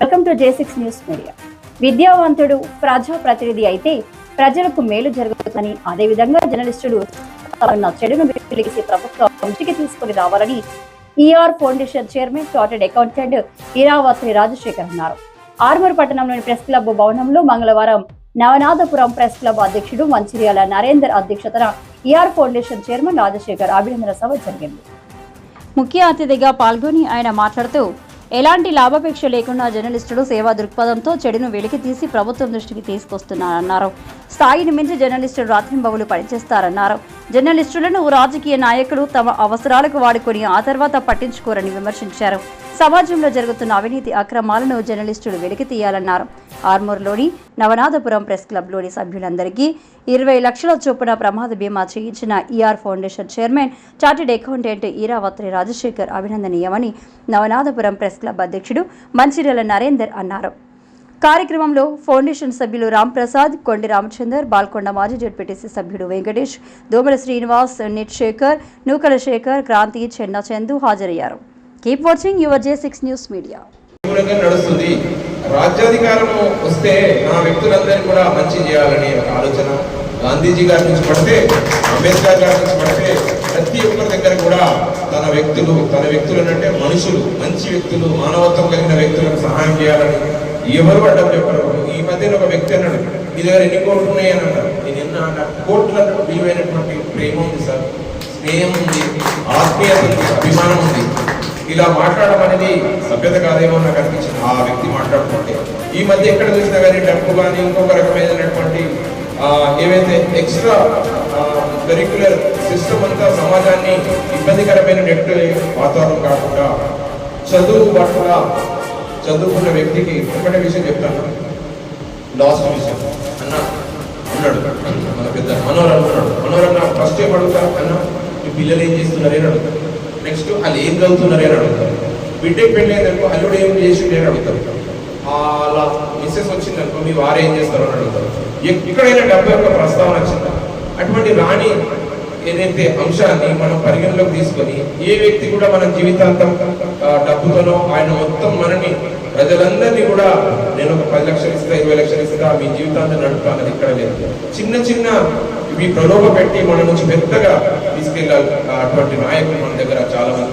Welcome to J six news media విద్యావంతుడు ప్రజాప్రతినిధి అయితే ప్రజలకు మేలు జరుగుతుందని అదేవిధంగా జర్నలిస్టులు తమ చెడును వెలిగిసి ప్రభుత్వం దృష్టికి తీసుకుని రావాలని E R foundation chairman chartered accountant Iravatri Rajasekhar అన్నారు. ఆర్మూర్ పట్టణంలోని ప్రెస్ క్లబ్ భవనంలో మంగళవారం నవనాథపురం ప్రెస్ క్లబ్ అధ్యక్షుడు మంచిర్యాల నరేందర్ అధ్యక్షతన E R foundation chairman Rajasekhar అభినందన సభ జరిగింది. ముఖ్య అతిథిగా పాల్గొని ఆయన మాట్లాడుతూ ఎలాంటి లాభాపేక్ష లేకుండా జర్నలిస్టులు సేవా దృక్పథంతో చెడును వెలికి తీసి ప్రభుత్వం దృష్టికి తీసుకొస్తున్నారన్నారు. స్థాయిని మించి జర్నలిస్టులు రాత్రింబవులు పనిచేస్తారన్నారు. జర్నలిస్టులను రాజకీయ నాయకులు తమ అవసరాలకు వాడుకొని ఆ తర్వాత పట్టించుకోరని విమర్శించారు. సమాజంలో జరుగుతున్న అవినీతి అక్రమాలను జర్నలిస్టులు వెలికి తీయాలన్నారు. ఆర్మూర్లోని నవనాథపురం ప్రెస్ క్లబ్లోని సభ్యులందరికీ ఇరవై లక్షల చొప్పున ప్రమాద బీమా చేయించిన E R foundation chairman chartered accountant Eravatri Rajasekhar అభినందనీయమని నవనాథపురం ప్రెస్ క్లబ్ అధ్యక్షుడు మంచిర్యాల నరేందర్ అన్నారు. కార్యక్రమంలో ఫౌండేషన్ సభ్యులు రాంప్రసాద్ కొండి రామచందర్ బాల్కొండ మాజీ జడ్పీటీసీ సభ్యుడు వెంకటేష్ దోమల శ్రీనివాస్ నిట్ శేఖర్ నూకల శేఖర్ క్రాంతి చెన్నా చందు హాజరయ్యారు. Keep watching your J six news media నడుస్తుంది. రాజ్యాధికారం వస్తే నా వ్యక్తులందరినీ కూడా మంచి చేయాలని ఒక ఆలోచన. గాంధీజీ గారి నుంచి పడితే అంబేద్కర్ గారి నుంచి పడితే ప్రతి ఒక్కరి దగ్గర కూడా తన వ్యక్తులు తన వ్యక్తులు అంటే మనుషులు మంచి వ్యక్తులు మానవత్వం కలిగిన వ్యక్తులకు సహాయం చేయాలని ఎవరు అడ్డం చెప్పరు. ఈ మధ్యన ఒక వ్యక్తి అన్నాడు మీ దగ్గర ఎన్ని కోట్లు ఉన్నాయని అన్నారు నేను ఎన్న నాకు కోట్లకు విలువైనటువంటి ప్రేమ ఉంది సార్. స్నేహం ఉంది ఆత్మీయత ఉంది అభిమానం ఉంది ఇలా మాట్లాడడం అనేది సభ్యత కాదేమో నాకు అనిపించింది ఆ వ్యక్తి మాట్లాడుకుంటే ఈ మధ్య ఎక్కడ చూసినా కానీ డబ్బు కానీ ఇంకొక రకమైనటువంటి ఏవైతే ఎక్స్ట్రా కరిక్యులర్ సిస్టమ్ అంతా సమాజాన్ని ఇబ్బందికరమైన నెట్ వాతావరణం కాకుండా చదువు పట్ల చదువుకున్న వ్యక్తికి ఒకటే విషయం చెప్తాను? లాస్ట్ విషయం. అన్న ఉన్నాడు మన పెద్ద మనోహర్ అనుకున్నాడు మనోహర్ అన్న ఫస్ట్ ఏం అడుగుతారు అన్న పిల్లలు ఏం చేస్తున్నారు అని అడుగుతారు. నెక్స్ట్ వాళ్ళు ఏం చదువుతున్నారు అని అడుగుతారు. బిడ్డకి పెళ్ళైందనుకో అల్లుడు ఏం చేసిండు అని అడుగుతారు. అలా మిస్సెస్ వచ్చిందనుకో మీ వారు ఏం చేస్తారు అని అడుగుతారు. ఎక్- ఎక్కడైనా డబ్బు యొక్క ప్రస్తావన వచ్చిందా? అటువంటి రాణి ఏదైతే అంశాన్ని మనం పరిగణలోకి తీసుకొని ఏ వ్యక్తి కూడా మన జీవితాంతం డబ్బుతోనో ఆయన మొత్తం మనని ప్రజలందరినీ కూడా నేను ఒక పది లక్షలు ఇస్తా ఇరవై లక్షలు ఇస్తా మీ జీవితాంతం నడుపుతా అన్నది ఇక్కడ లేదు. చిన్న చిన్న ఇవి ప్రలోభ పెట్టి మన నుంచి పెద్దగా తీసుకెళ్ళాలి అటువంటి నాయకులు మన దగ్గర చాలా మంది